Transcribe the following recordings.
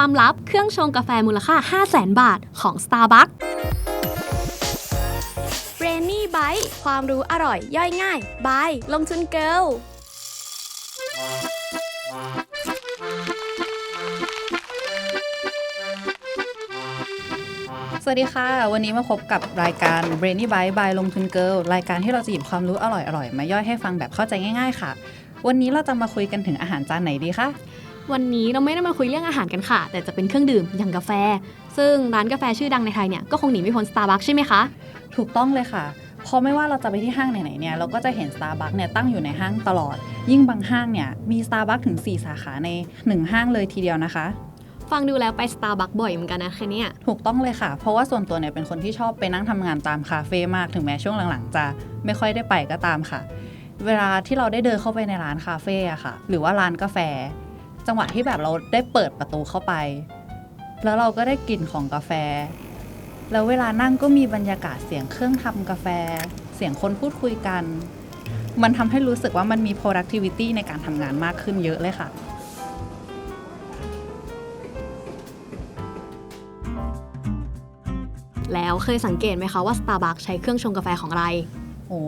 ความลับเครื่องชงกาแฟมูลค่า 5 0 0แสนบาทของ Starbucks เรนนี่ไบต์ความรู้อร่อยย่อยง่ายบายลงทุนเกิลสวัสดีค่ะ วันนี้มาพบกับรายการ Brainy Bite by ลงทุนเกิลรายการที่เราจะหยิบความรู้อร่อยๆ มาย่อยให้ฟังแบบเข้าใจง่ายๆ ค่ะ วันนี้เราจะมาคุยกันถึงอาหารจานไหนดีคะ วันนี้เราไม่ได้มาคุยเรื่องอาหารกันค่ะ แต่จะเป็นเครื่องดื่มอย่างกาแฟ ซึ่งร้านกาแฟชื่อดังในไทยเนี่ยก็คงหนีไม่พ้น Starbucks ใช่ไหมคะ ถูกต้องเลยค่ะเพราะไม่ว่าเราจะไปที่ห้างไหนๆเนี่ยเราก็จะเห็น Starbucks เนี่ยตั้งอยู่ในห้างตลอด ยิ่งบางห้างเนี่ยมี Starbucks ถึง 4 สาขาใน 1 ห้างเลยทีเดียวนะคะ ฟังดูแล้วไป Starbucks บ่อยเหมือนกันนะแค่เนี้ยถูกต้องเลยค่ะ เพราะว่าส่วนตัวเนี่ยเป็นคนที่ชอบไปนั่งทำงานตามคาเฟ่มากถึงแม้ช่วงหลังๆ จะไม่ค่อยได้ไปก็ตามค่ะ เวลาที่เราได้เดินเข้าไปในร้านคาเฟ่อะค่ะ หรือว่าร้านกาแฟ จังหวะที่แบบเราได้เปิดประตูเข้าไป แล้วเราก็ได้กลิ่นของกาแฟ แล้วเวลานั่งก็มีบรรยากาศเสียงเครื่องทำกาแฟ เสียงคนพูดคุยกัน มันทำให้รู้สึกว่ามันมี productivity ในการทำงานมากขึ้นเยอะเลยค่ะแล้วเคยสังเกตไหมคะว่า Starbucks ใช้เครื่องชงกาแฟของอะไร โอ้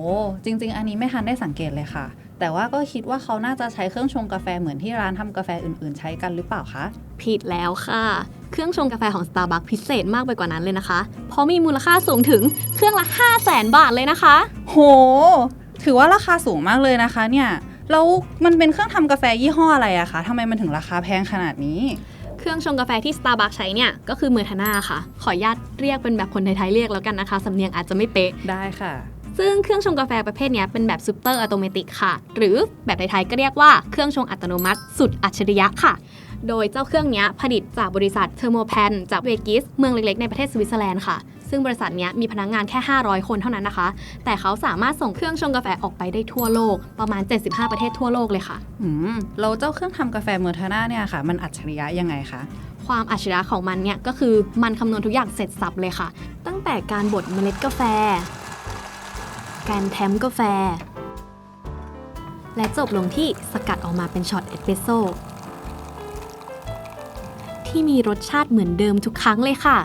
จริง ๆ อันนี้ไม่ทันได้สังเกตเลยค่ะ แต่ว่าก็คิดว่าเขาน่าจะใช้เครื่องชงกาแฟเหมือนที่ร้านทำกาแฟอื่นๆ ใช้กันหรือเปล่าคะ ผิดแล้วค่ะ เครื่องชงกาแฟของ Starbucks พิเศษมากไปกว่านั้นเลยนะคะ เพราะมีมูลค่าสูงถึงเครื่องละ 5 0 0แสนบาทเลยนะคะ โห ถือว่าราคาสูงมากเลยนะคะเนี่ยแล้วมันเป็นเครื่องทำกาแฟยี่ห้ออะไรอะคะทำไมมันถึงราคาแพงขนาดนี้ เครื่องชงกาแฟที่ Starbucks ใช้เนี่ย ก็คือเมอร์ทาน่าค่ะ ขออนุญาตเรียกเป็นแบบคนไทยๆเรียกแล้วกันนะคะสำเนียงอาจจะไม่เป๊ะ ได้ค่ะ ซึ่งเครื่องชงกาแฟประเภทเนี้ยเป็นแบบซูเปอร์อัตโนมัติค่ะ หรือแบบไทยๆก็เรียกว่าเครื่องชงอัตโนมัติ สุดอัจฉริยะค่ะ โดยเจ้าเครื่องเนี้ยผลิตจากบริษัทเทอร์โมแพนจากเวกิสเมืองเล็กๆในประเทศสวิตเซอร์แลนด์ค่ะซึ่งบริษัทเนี้ยมีพนักงงานแค่ 500 คนเท่านั้นนะคะ แต่เขาสามารถส่งเครื่องชงกาแฟออกไปได้ทั่วโลก ประมาณ 75 ประเทศทั่วโลกเลยค่ะอืมแล้วเจ้าเครื่องทำกาแฟเมอร์ทาน่าเนี่ยค่ะ มันอัจฉริยะยังไงคะ ความอัจฉริยะของมันเนี่ยก็คือมันคำนวณทุกอย่างเสร็จสับเลยค่ะ ตั้งแต่การบดเมล็ดกาแฟ การแทมกาแฟ และจบลงที่สกัดออกมาเป็นช็อตเอสเปรสโซ่ที่มีรสชาติเหมือนเดิมทุกครั้งเลยค่ะ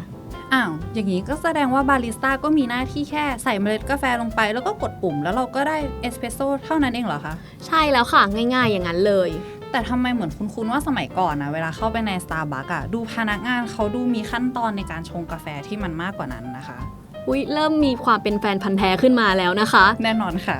อ้าว อย่างนี้ก็แสดงว่าบาริสต้าก็มีหน้าที่แค่ใส่เมล็ดกาแฟลงไป แล้วก็กดปุ่ม แล้วเราก็ได้เอสเปรสโซ่เท่านั้นเองเหรอคะ ใช่แล้วค่ะ ง่ายๆอย่างนั้นเลย แต่ทำไมเหมือนคุ้นๆว่าสมัยก่อนนะเวลาเข้าไปใน Starbucks อะดูพนักงานเขาดูมีขั้นตอนในการชงกาแฟที่มันมากกว่านั้นนะคะ อุ๊ยเริ่มมีความเป็นแฟนพันธ์แท้ขึ้นมาแล้วนะคะ แน่นอนค่ะ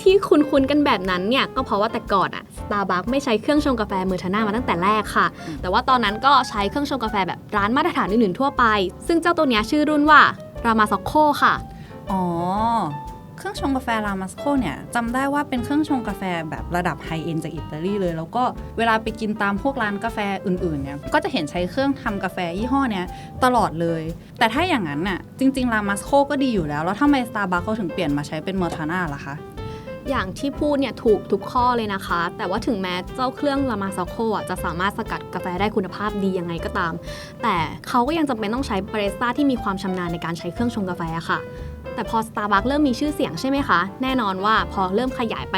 ที่คุ้นๆกันแบบนั้นเนี่ยก็เพราะว่าแต่ก่อนอะ Starbucks ไม่ใช้เครื่องชงกาแฟเมอร์ทาน่ามาตั้งแต่แรกค่ะ แต่ว่าตอนนั้นก็ใช้เครื่องชงกาแฟแบบร้านมาตรฐานอื่นๆทั่วไป ซึ่งเจ้าตัวเนี้ยชื่อรุ่นว่ารามาซ็อกโคค่ะ อ๋อ เครื่องชงกาแฟรามาสโคเนี่ยจำได้ว่าเป็นเครื่องชงกาแฟแบบระดับไฮเอ็นจากอิตาลีเลย แล้วก็เวลาไปกินตามพวกร้านกาแฟอื่นๆเนี่ยก็จะเห็นใช้เครื่องทำกาแฟยี่ห้อเนี้ยตลอดเลย แต่ถ้าอย่างนั้นน่ะจริงๆรามาสโคก็ดีอยู่แล้ว แล้วทำไม Starbucks เขาถึงเปลี่ยนมาใช้เป็นเมอร์ทาน่าล่ะคะอย่างที่พูดเนี่ยถูกทุกข้อเลยนะคะ แต่ว่าถึงแม้เจ้าเครื่องรามาซอโคอะจะสามารถสกัดกาแฟได้คุณภาพดียังไงก็ตาม แต่เขาก็ยังจำเป็นต้องใช้บาริสต้าที่มีความชำนาญในการใช้เครื่องชงกาแฟค่ะ แต่พอ Starbucks เริ่มมีชื่อเสียงใช่ไหมคะ แน่นอนว่าพอเริ่มขยายไป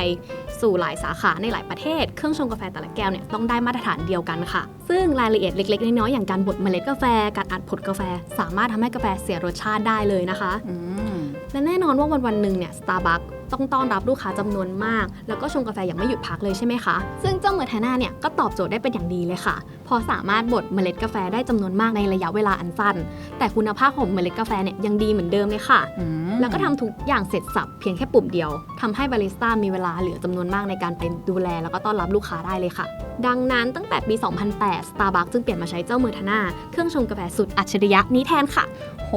สู่หลายสาขาในหลายประเทศ เครื่องชงกาแฟแต่ละแก้วเนี่ยต้องได้มาตรฐานเดียวกันค่ะ ซึ่งรายละเอียดเล็ก ๆ น้อยๆอย่างการบดเมล็ดกาแฟ การอัดผลกาแฟ สามารถทำให้กาแฟเสียรสชาติได้เลยนะคะอืมและแน่นอนว่าวันวันๆหนึ่งเนี่ย Starbucks ต้ องต้อนรับลูกค้าจำนวนมาก แล้วก็ชงกาแฟอย่างไม่หยุดพักเลยใช่ไหมคะ ซึ่งเจ้าเมอร์ทาน่าเนี่ยก็ตอบโจทย์ได้เป็นอย่างดีเลยค่ะ พอสามารถบดเมล็ดกาแฟได้จำนวนมากในระยะเวลาอันสั้น แต่คุณภาพของเมล็ดกาแฟเนี่ยยังดีเหมือนเดิมเลยค่ะอืมแล้วก็ทำทุกอย่างเสร็จสับเพียงแค่ปุ่มเดียวทำให้บาริสต้ามีเวลาเหลือจำนวนมากในการเป็นดูแล แล้วก็ต้อนรับลูกค้าได้เลยค่ะ ดังนั้นตั้งแต่ปี 2008 Starbucks จึงเปลี่ยนมาใช้เจ้าเมอร์ทาน่าเครื่องชงกาแฟสุดอัจฉริยะนี้แทนค่ะ โห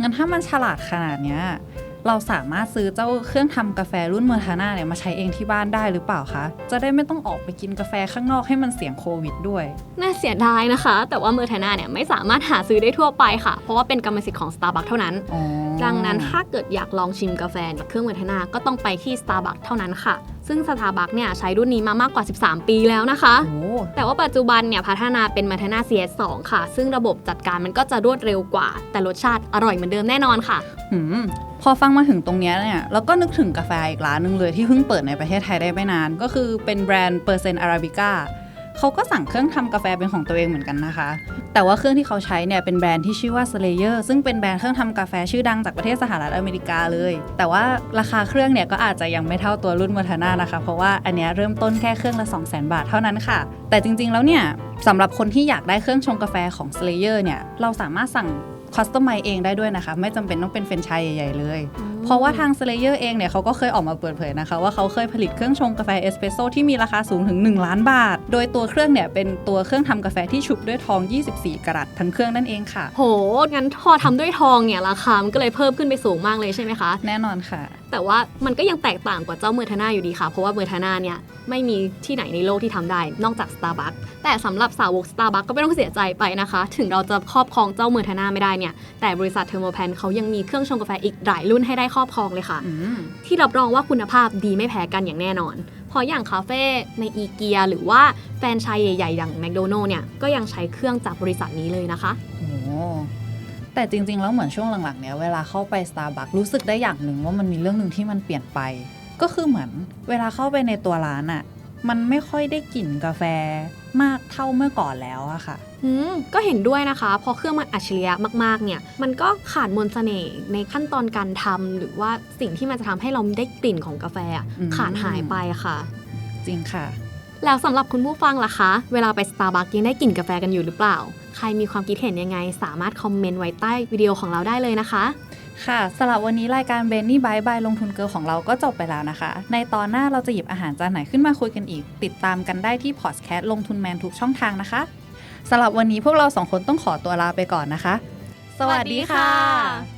งั้นถ้ามันฉลาดขนาดเนี้ย เราสามารถซื้อเจ้าเครื่องทำกาแฟรุ่นเมอร์ทาน่าเนี่ยมาใช้เองที่บ้านได้หรือเปล่าคะ จะได้ไม่ต้องออกไปกินกาแฟข้างนอกให้มันเสี่ยงโควิดด้วย น่าเสียดายนะคะ แต่ว่าเมอร์ทาน่าเนี่ยไม่สามารถหาซื้อได้ทั่วไปค่ะ เพราะว่าเป็นกรรมสิทธิ์ของ Starbucks เท่านั้นอ๋อดังนั้นถ้าเกิดอยากลองชิมกาแฟเนี่ยเครื่องเมอร์ทาน่าก็ต้องไปที่ Starbucks เท่านั้นค่ะ ซึ่ง Starbucks เนี่ยใช้รุ่นนี้มามากกว่า 13 ปีแล้วนะคะโอ้แต่ว่าปัจจุบันเนี่ยพัฒนาเป็นเมอร์ทาน่า CS2 ค่ะ ซึ่งระบบจัดการมันก็จะรวดเร็วกว่า แต่รสชาติอร่อยเหมือนเดิมแน่นอนค่ะหืมพอฟังมาถึงตรงเนี้ยเนี่ยเราก็นึกถึงกาแฟอีกร้านหนึงเลยที่เพิ่งเปิดในประเทศไทยได้ไม่นาน ก็คือเป็นแบรนด์เปอร์เซนต์อาราบิก้า เขาก็สั่งเครื่องทำกาแฟเป็นของตัวเองเหมือนกันนะคะ แต่ว่าเครื่องที่เขาใช้เนี่ยเป็นแบรนด์ที่ชื่อว่า Slayer ซึ่งเป็นแบรนด์เครื่องทำกาแฟชื่อดังจากประเทศสหรัฐอเมริกาเลย แต่ว่าราคาเครื่องเนี่ยก็อาจจะยังไม่เท่าตัวรุ่น m o r t a n a นะคะ เพราะว่าอันเนี้ยเริ่มต้นแค่เครื่องละ 200,000 บาทเท่านั้นค่ะ แต่จริงๆแล้วเนี่ยสำหรับคนที่อยากได้เครื่องชงกาแฟของ Slayer เนี่ยเราสามารถสั่งคัสตอมไมเองได้ด้วยนะคะ ไม่จำเป็นต้องเป็นเฟรนไชส์ใหญ่ ๆ เลย เพราะว่าทาง Slayer เองเนี่ยเขาก็เคยออกมาเปิดเผยนะคะ ว่าเขาเคยผลิตเครื่องชงกาแฟเอสเปรสโซ่ที่มีราคาสูงถึง 1 ล้านบาท โดยตัวเครื่องเนี่ยเป็นตัวเครื่องทำกาแฟที่ชุบด้วยทอง 24 กรัตทั้งเครื่องนั่นเองค่ะ โหงั้นพอทำด้วยทองเนี่ยราคามันก็เลยเพิ่มขึ้นไปสูงมากเลยใช่ไหมคะ แน่นอนค่ะ แต่ว่ามันก็ยังแตกต่างกว่าเจ้าเมอร์ทาน่าอยู่ดีค่ะ เพราะว่าเมอร์ทาน่าเนี่ยไม่มีที่ไหนในโลกที่ทำได้ นอกจาก Starbucks แต่สำหรับสาวก Starbucks ก็ไม่ต้องเสียใจไปนะคะ ถึงเราจะครอบครองเจ้าเมอร์ทาน่าไม่ได้เนี่ย แต่บริษัทเทอร์โมแพนเขายังมีเครื่องชงกาแฟอีกหลายรุ่นให้ได้ครอบครองเลยค่ะ ที่รับรองว่าคุณภาพดีไม่แพ้กันอย่างแน่นอนเพราะอย่างคาเฟ่ในอีเกียหรือว่าแฟนชายใหญ่ๆอย่างแมคโดนัลล์เนี่ยก็ยังใช้เครื่องจากบริษัทนี้เลยนะคะโอ้ แต่จริง ๆ แล้วเหมือนช่วงหลังๆเนี้ยเวลาเข้าไป Starbucks รู้สึกได้อย่างหนึ่งว่ามันมีเรื่องหนึ่งที่มันเปลี่ยนไป ก็คือเหมือนเวลาเข้าไปในตัวร้านอะมันไม่ค่อยได้กลิ่นกาแฟมากเท่าเมื่อก่อนแล้วอะค่ะอืมก็เห็นด้วยนะคะเพราะเครื่องมันอัจฉริยะมากๆเนี่ย มันก็ขาดมนต์เสน่ห์ในขั้นตอนการทำหรือว่าสิ่งที่มันจะทำให้เราได้กลิ่นของกาแฟอะอืมขาดหายไปค่ะ จริงค่ะ แล้วสำหรับคุณผู้ฟังล่ะคะ เวลาไป Starbucks ยังได้กลิ่นกาแฟกันอยู่หรือเปล่า ใครมีความคิดเห็นยังไง สามารถคอมเมนต์ไว้ใต้วิดีโอของเราได้เลยนะคะ ค่ะสำหรับวันนี้รายการเบนนี่บายบายลงทุนเกิร์ลของเราก็จบไปแล้วนะคะ ในตอนหน้าเราจะหยิบอาหารจานไหนขึ้นมาคุยกันอีก ติดตามกันได้ที่พอดแคสต์ลงทุนแมนทุกช่องทางนะคะสำหรับวันนี้พวกเราสองคนต้องขอตัวลาไปก่อนนะคะ สวัสดีค่ะ